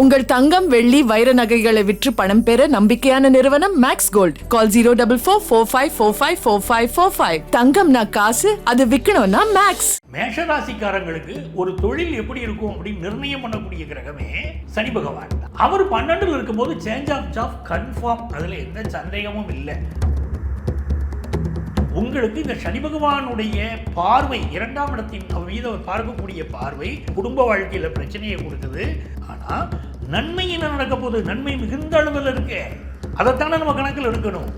உங்கள் தங்கம் வெள்ளி வைர நகைகளை விற்று பணம் பெற நம்பிக்கையான நிறுவனம் Max Gold call zero double four four five four five four five four five தங்கம்னா காசு அது விற்கணும்னா மேக்ஸ் மேஷராசிக்காரங்களுக்கு ஒரு தொழில் எப்படி இருக்கும் அப்படின்னு நிர்ணயம் பண்ணக்கூடிய கிரகமே சனி பகவான் தான். அவர் பன்னெண்டுல இருக்கும்போது சேஞ்ச் ஆஃப் ஜாப் கன்ஃபார்ம் அதுல எந்த சந்தேகமும் இல்லை. உங்களுக்கு இந்த சனி பகவானுடைய பார்வை இரண்டாம் இடத்தின் மீது அவர் பார்க்கக்கூடிய பார்வை குடும்ப வாழ்க்கையில் பிரச்சனையை கொடுக்குது. ஆனால் நன்மை என்ன நடக்க போகுது? நன்மை மிகுந்த அளவில் இருக்கு. அதைத்தானே நம்ம கணக்கில் இருக்கணும்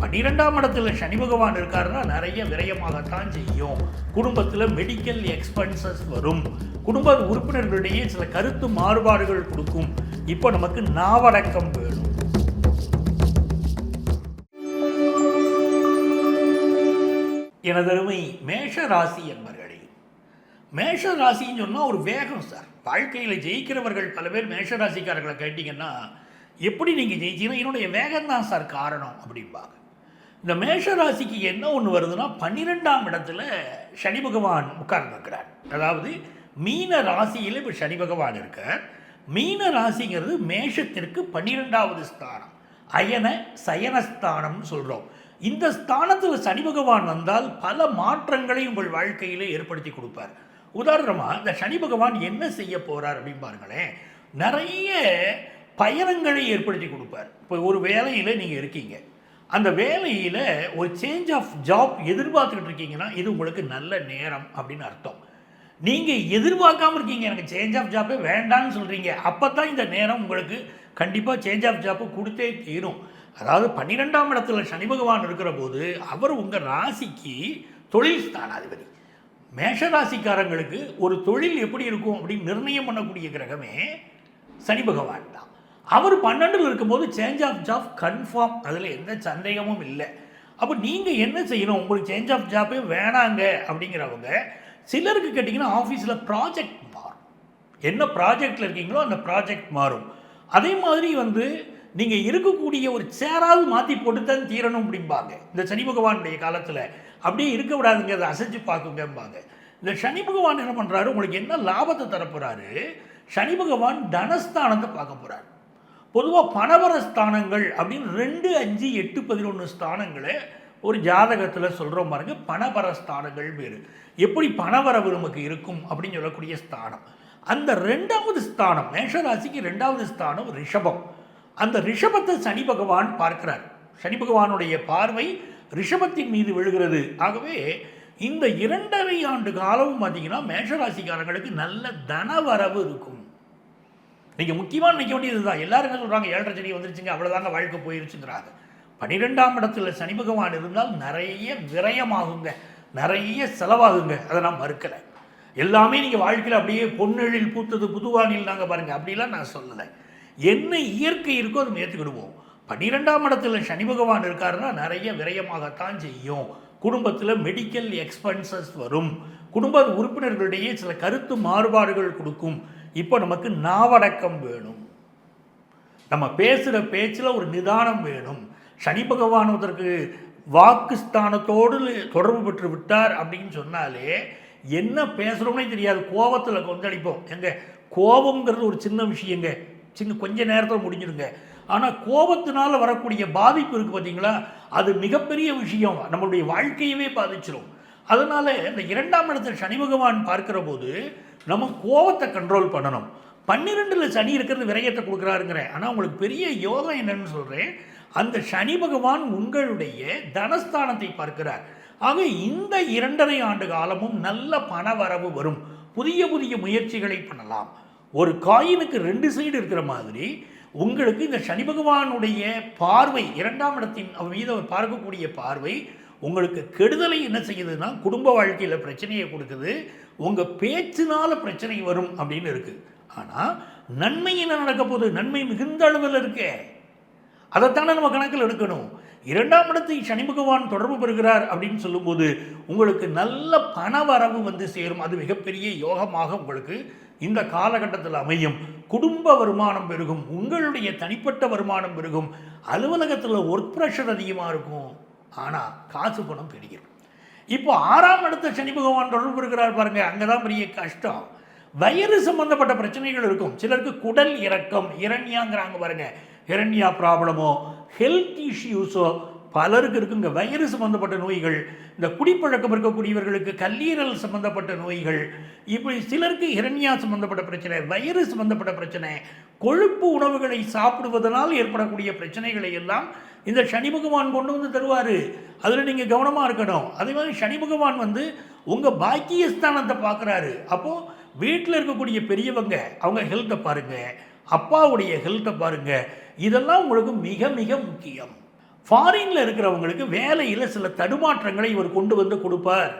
பன்னிரெண்டாம் இடத்துல சனி பகவான் இருக்காருன்னா நிறைய விரயமாகத்தான் செய்யும். குடும்பத்தில் மெடிக்கல் எக்ஸ்பென்சஸ் வரும். குடும்ப உறுப்பினர்களிடையே சில கருத்து மாறுபாடுகள் கொடுக்கும். இப்போ நமக்கு நாவடக்கம் வேணும். எனதருமை மேஷ ராசி என்பர்களே மேஷ ராசின்னு சொன்னால் ஒரு வேகம் சார் வாழ்க்கையில் ஜெயிக்கிறவர்கள் பல பேர் மேஷ ராசிக்காரர்களை கேட்டிங்கன்னா எப்படி நீங்கள் ஜெயிச்சீங்கன்னா என்னுடைய வேகம் தான் சார் காரணம் அப்படிம்பாங்க. இந்த மேஷ ராசிக்கு என்ன ஒன்று வருதுன்னா பன்னிரெண்டாம் இடத்துல சனி பகவான் உட்கார்ந்துருக்கிறார். அதாவது மீன ராசியில் இப்போ சனி பகவான் இருக்கார். மீன ராசிங்கிறது மேஷத்திற்கு பன்னிரெண்டாவது ஸ்தானம். அயன சயனஸ்தானம்னு சொல்கிறோம் இந்த ஸ்தானத்தில் சனி பகவான் வந்தால் பல மாற்றங்களை உங்கள் வாழ்க்கையிலே ஏற்படுத்தி கொடுப்பார். உதாரணமாக இந்த சனி பகவான் என்ன செய்ய போகிறார் அப்படின்னு பாருங்களேன். நிறைய பயணங்களை ஏற்படுத்தி கொடுப்பார். இப்போ ஒரு வேலையில் நீங்கள் இருக்கீங்க. அந்த வேலையில் ஒரு சேஞ்ச் ஆஃப் ஜாப் எதிர்பார்த்துக்கிட்டு இருக்கீங்கன்னா இது உங்களுக்கு நல்ல நேரம் அப்படின்னு அர்த்தம். நீங்கள் எதிர்பார்க்காம இருக்கீங்க. எனக்கு சேஞ்ச் ஆஃப் ஜாப்பே வேண்டாம்னு சொல்கிறீங்க அப்போ தான் இந்த நேரம் உங்களுக்கு கண்டிப்பாக சேஞ்ச் ஆஃப் ஜாப்பு கொடுத்தே தீரும். அதாவது பன்னிரெண்டாம் இடத்துல சனி பகவான் இருக்கிற போது அவர் உங்கள் ராசிக்கு தொழில் ஸ்தானாதிபதி. மேஷ ராசிக்காரங்களுக்கு ஒரு தொழில் எப்படி இருக்கும் அப்படின்னு நிர்ணயம் பண்ணக்கூடிய கிரகமே சனி பகவான் தான். அவர் பன்னெண்டில் இருக்கும்போது சேஞ்ச் ஆஃப் ஜாப் கன்ஃபார்ம் அதில் எந்த சந்தேகமும் இல்லை. அப்போ நீங்கள் என்ன செய்யணும்? உங்களுக்கு சேஞ்ச் ஆஃப் ஜாப்பே வேணாங்க அப்படிங்கிறவங்க சிலருக்கு கேட்டிங்கன்னா ஆஃபீஸில் ப்ராஜெக்ட் மாறும். என்ன ப்ராஜெக்டில் இருக்கீங்களோ அந்த ப்ராஜெக்ட் மாறும். அதே மாதிரி வந்து நீங்கள் இருக்கக்கூடிய ஒரு சேராவது மாற்றி போட்டு தான் தீரணும் அப்படிம்பாங்க. இந்த சனி பகவானுடைய காலத்தில் அப்படியே இருக்க விடாதுங்க அதை அசைச்சு பார்க்குங்கம்பாங்க. இந்த சனி பகவான் என்ன பண்ணுறாரு உங்களுக்கு என்ன லாபத்தை தரப்போகிறாரு சனி பகவான் தனஸ்தானத்தை பார்க்க போகிறாரு பொதுவாக பணவர ஸ்தானங்கள் அப்படின்னு ரெண்டு அஞ்சு எட்டு பதினொன்று ஸ்தானங்களை ஒரு ஜாதகத்தில் சொல்கிறோம் பாருங்க. பணவர ஸ்தானங்கள் வேறு. எப்படி பணவரவு நமக்கு இருக்கும் அப்படின்னு சொல்லக்கூடிய ஸ்தானம். அந்த ரெண்டாவது ஸ்தானம் மேஷராசிக்கு ரெண்டாவது ஸ்தானம் ரிஷபம். அந்த ரிஷபத்தை சனி பகவான் பார்க்கிறார். சனி பகவானுடைய பார்வை ரிஷபத்தின் மீது விழுகிறது. ஆகவே இந்த இரண்டரை ஆண்டு காலமும் பார்த்தீங்கன்னா மேஷராசிக்காரங்களுக்கு நல்ல தனவரவு இருக்கும். நீங்கள் முக்கியமாக நினைக்க வேண்டியது தான் எல்லாரும் என்ன சொல்கிறாங்க ஏழரை சனி வந்துருச்சுங்க அவ்வளோதாங்க வாழ்க்கை போயிருச்சுங்கிறாங்க. பன்னிரெண்டாம் இடத்துல சனி பகவான் இருந்தால் நிறைய விரயமாகுங்க. நிறைய செலவாகுங்க. அதை நான் மறுக்கலை. எல்லாமே நீங்கள் வாழ்க்கையில் அப்படியே பொன்னெழில் பூத்தது புதுவானில் நாங்கள் பாருங்கள் அப்படிலாம் நான் சொல்லலை. என்ன இயற்கை இருக்கோ அதை ஏற்றுக்கிடுவோம் பன்னிரெண்டாம் இடத்துல சனி பகவான் இருக்காருன்னா நிறைய விரயமாகத்தான் செய்யும். குடும்பத்தில் மெடிக்கல் எக்ஸ்பென்சஸ் வரும். குடும்ப உறுப்பினர்களிடையே சில கருத்து மாறுபாடுகள் கொடுக்கும். இப்போ நமக்கு நாவடக்கம் வேணும். நம்ம பேசுகிற பேச்சில் ஒரு நிதானம் வேணும். சனி பகவான் அதற்கு வாக்குஸ்தானத்தோடு தொடர்பு பெற்று விட்டார் அப்படின்னு சொன்னாலே என்ன பேசுகிறோம்னே தெரியாது. கோபத்தில் கொந்தளிப்போம். எங்க கோபங்கிறது ஒரு சின்ன விஷயங்க. சின்ன கொஞ்ச நேரத்தில் முடிஞ்சிடுங்க. ஆனால் கோபத்தினால் வரக்கூடிய பாதிப்பு இருக்குது பார்த்தீங்களா அது மிகப்பெரிய விஷயம். நம்மளுடைய வாழ்க்கையவே பாதிச்சிடும் அதனால இந்த இரண்டாம் இடத்துல சனி பகவான் பார்க்கிற போது நம்ம கோபத்தை கண்ட்ரோல் பண்ணணும். பன்னிரெண்டில் சனி இருக்கிறது விரயத்தை கொடுக்குறாருங்கிறேன் ஆனால் உங்களுக்கு பெரிய யோகம் என்னன்னு சொல்கிறேன் அந்த சனி பகவான் உங்களுடைய தனஸ்தானத்தை பார்க்கிறார். ஆக இந்த இரண்டரை ஆண்டு காலமும் நல்ல பண வரவு வரும். புதிய புதிய முயற்சிகளை பண்ணலாம். ஒரு காயினுக்கு ரெண்டு சைடு இருக்கிற மாதிரி உங்களுக்கு இந்த சனி பகவானுடைய பார்வை இரண்டாம் இடத்தின் மீது அவர் பார்க்கக்கூடிய பார்வை உங்களுக்கு கெடுதலை என்ன செய்யுதுன்னா குடும்ப வாழ்க்கையில் பிரச்சனையை கொடுக்குது. உங்கள் பேச்சினால் பிரச்சனை வரும் அப்படின்னு இருக்குது ஆனால் நன்மை என்ன நடக்க போகுது? நன்மை மிகுந்த அளவில் இருக்கே. அதைத்தானே நம்ம கணக்கில் எடுக்கணும். இரண்டாம் இடத்தை சனி பகவான் தொடர்பு பெறுகிறார் அப்படின்னு சொல்லும்போது உங்களுக்கு நல்ல பண வரவு வந்து சேரும். அது மிகப்பெரிய யோகமாக உங்களுக்கு இந்த காலகட்டத்தில் அமையும். குடும்ப வருமானம் பெருகும். உங்களுடைய தனிப்பட்ட வருமானம் பெருகும். அலுவலகத்தில் ஒர்க் ப்ரெஷர் அதிகமாக இருக்கும். ஆனால் காசு பணம் பெருகிடும் இப்போ ஆறாம் இடத்த சனி பகவான் தொடர்பு இருக்கிறார் பாருங்கள் அங்கே தான் பெரிய கஷ்டம். வயிறு சம்பந்தப்பட்ட பிரச்சனைகள் இருக்கும். சிலருக்கு குடல் இறக்கம் இரண்யாங்கிறாங்க பாருங்க. இரண்யா ப்ராப்ளமோ ஹெல்த் இஷ்யூஸோ பலருக்கு இருக்குங்க. வயிறு சம்பந்தப்பட்ட நோய்கள் இந்த குடிப்பழக்கம் இருக்கக்கூடியவர்களுக்கு கல்லீரல் சம்பந்தப்பட்ட நோய்கள் இப்படி சிலருக்கு இரண்யா சம்பந்தப்பட்ட பிரச்சனை வயிறு சம்பந்தப்பட்ட பிரச்சனை கொழுப்பு உணவுகளை சாப்பிடுவதனால் ஏற்படக்கூடிய பிரச்சனைகளை எல்லாம் இந்த சனி பகவான் கொண்டு வந்து தருவார். அதில் நீங்கள் கவனமாக இருக்கணும். அதே மாதிரி சனி பகவான் வந்து உங்கள் பாக்கியஸ்தானத்தை பார்க்குறாரு. அப்போது வீட்டில் இருக்கக்கூடிய பெரியவங்க அவங்க ஹெல்த்தை பாருங்கள் அப்பாவுடைய ஹெல்த்தை பாருங்கள் இதெல்லாம் உங்களுக்கு மிக மிக முக்கியம். ஃபாரினில் இருக்கிறவங்களுக்கு வேலையில் சில தடுமாற்றங்களை இவர் கொண்டு வந்து கொடுப்பார்.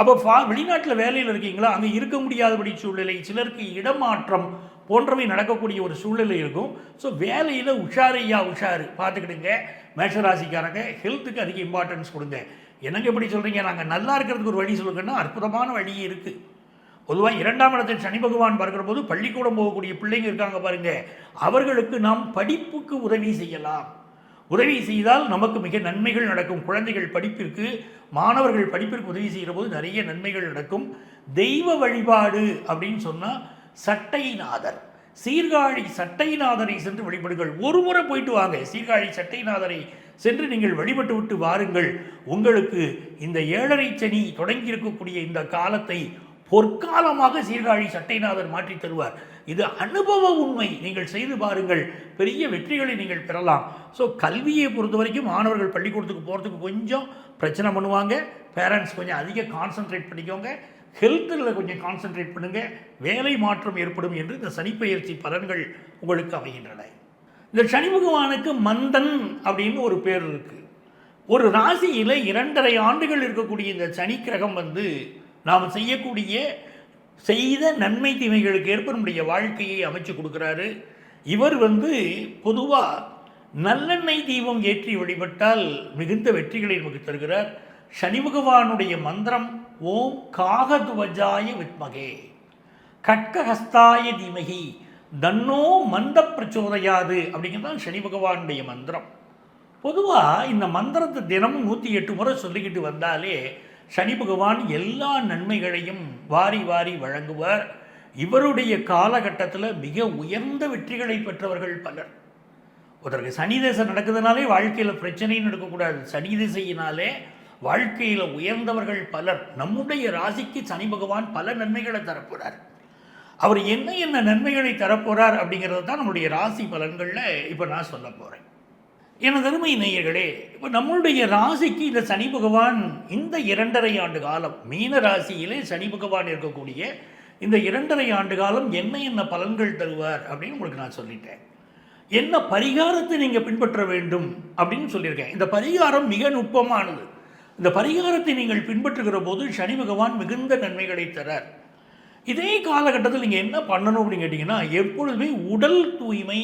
அப்போ ஃபா வெளிநாட்டில் வேலையில் இருக்கீங்களா? அங்கே இருக்க முடியாதபடி சூழ்நிலை சிலருக்கு இடமாற்றம் போன்றவை நடக்கக்கூடிய ஒரு சூழ்நிலை இருக்கும். ஸோ வேலையில் உஷாரையா உஷாரு. பார்த்துக்கிடுங்க. மேஷராசிக்காரங்க ஹெல்த்துக்கு அதிக இம்பார்ட்டன்ஸ் கொடுங்க. என்னங்க எப்படி சொல்கிறீங்க நாங்கள் நல்லா இருக்கிறதுக்கு ஒரு வழி சொல்லுங்கன்னா அற்புதமான வழி இருக்குது பொதுவாக இரண்டாம் இடத்தில் சனி பகவான் பார்க்குற போது பள்ளிக்கூடம் போகக்கூடிய பிள்ளைங்க இருக்காங்க பாருங்கள் அவர்களுக்கு நாம் படிப்புக்கு உதவி செய்யலாம். உதவி செய்தால் நமக்கு மிக நன்மைகள் நடக்கும். குழந்தைகள் படிப்பிற்கு மாணவர்கள் படிப்பிற்கு உதவி செய்கிற போது நிறைய நன்மைகள் நடக்கும். தெய்வ வழிபாடு அப்படின்னு சொன்னால் சட்டைநாதர். சீர்காழி சட்டைநாதரை சென்று வழிபடுங்கள். ஒரு முறை போயிட்டு வாங்க. சீர்காழி சட்டைநாதரை சென்று நீங்கள் வழிபட்டு விட்டு வாருங்கள். உங்களுக்கு இந்த ஏழரை சனி தொடங்கி இருக்கக்கூடிய இந்த காலத்தை பொற்காலமாக சீர்காழி சட்டைநாதர் மாற்றி தருவார். இது அனுபவ உண்மை. நீங்கள் செய்து பாருங்கள். பெரிய வெற்றிகளை நீங்கள் பெறலாம். ஸோ கல்வியை பொறுத்த வரைக்கும் மாணவர்கள் பள்ளிக்கூடத்துக்கு போகிறதுக்கு கொஞ்சம் பிரச்சனை பண்ணுவாங்க. பேரண்ட்ஸ் கொஞ்சம் அதிக கான்சென்ட்ரேட் பண்ணிக்கோங்க. ஹெல்த்தில் கொஞ்சம் கான்சென்ட்ரேட் பண்ணுங்கள் வேலை மாற்றம் ஏற்படும் என்று இந்த சனிப்பெயர்ச்சி பலன்கள் உங்களுக்கு அமைகின்றன. இந்த சனி பகவானுக்கு மந்தன் அப்படின்னு ஒரு பேர் இருக்குது ஒரு ராசியில் இரண்டரை ஆண்டுகள் இருக்கக்கூடிய இந்த சனி கிரகம் வந்து நாம் செய்யக்கூடிய செய்த நன்மை தீமைகளுக்கு ஏற்ப நம்முடைய வாழ்க்கையை அமைச்சு கொடுக்குறாரு. இவர் வந்து பொதுவாக நல்லெண்ணெய் தீபம் ஏற்றி வழிபட்டால் மிகுந்த வெற்றிகளை நமக்கு தருகிறார். சனி பகவானுடைய மந்திரம் ஓம் காகதுவஜாய வித்மகே. கட்கஹஸ்தாய தீமகி. தன்னோ மந்த பிரச்சோதையாது அப்படிங்கிறது சனி பகவானுடைய மந்திரம். பொதுவாக இந்த மந்திரத்தை தினமும் நூற்றி எட்டு முறை சொல்லிக்கிட்டு வந்தாலே சனி பகவான் எல்லா நன்மைகளையும் வாரி வாரி வழங்குவார். இவருடைய காலகட்டத்தில் மிக உயர்ந்த வெற்றிகளை பெற்றவர்கள் பலர். ஒருத்தருக்கு சனி திசை நடக்குதுனாலே வாழ்க்கையில் பிரச்சனைன்னு நடக்கக்கூடாது சனி திசையினாலே வாழ்க்கையில் உயர்ந்தவர்கள் பலர். நம்முடைய ராசிக்கு சனி பகவான் பல நன்மைகளை தரப்போகிறார் அவர் என்ன என்ன நன்மைகளை தரப்போகிறார் அப்படிங்கிறது தான் நம்முடைய ராசி பலன்களில் இப்போ நான் சொல்ல போகிறேன் எனது அருமை நேயர்களே இப்போ நம்மளுடைய ராசிக்கு இந்த சனி பகவான் இந்த இரண்டரை ஆண்டு காலம் மீன ராசியிலே சனி பகவான் இருக்கக்கூடிய இந்த இரண்டரை ஆண்டு காலம் என்ன என்ன பலன்கள் தருவார் அப்படின்னு உங்களுக்கு நான் சொல்லிட்டேன். என்ன பரிகாரத்தை நீங்கள் பின்பற்ற வேண்டும் அப்படின்னு சொல்லியிருக்கேன். இந்த பரிகாரம் மிக நுட்பமானது. இந்த பரிகாரத்தை நீங்கள் பின்பற்றுகிற போது சனி பகவான் மிகுந்த நன்மைகளை தரார். இதே காலகட்டத்தில் நீங்கள் என்ன பண்ணணும் அப்படின்னு கேட்டிங்கன்னா எப்பொழுதுமே உடல் தூய்மை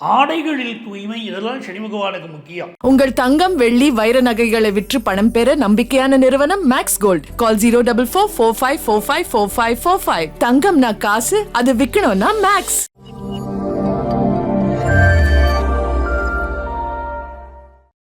ஆடைகளில் தூய்மை இதெல்லாம் சனி பகவானுக்கு முக்கியம். உங்கள் தங்கம் வெள்ளி வைர நகைகளை விற்று பணம் பெற நம்பிக்கையான நிறுவனம் Max Gold call zero double four four five four five four five four five தங்கம்னா காசு அது விற்கணும்னா மேக்ஸ்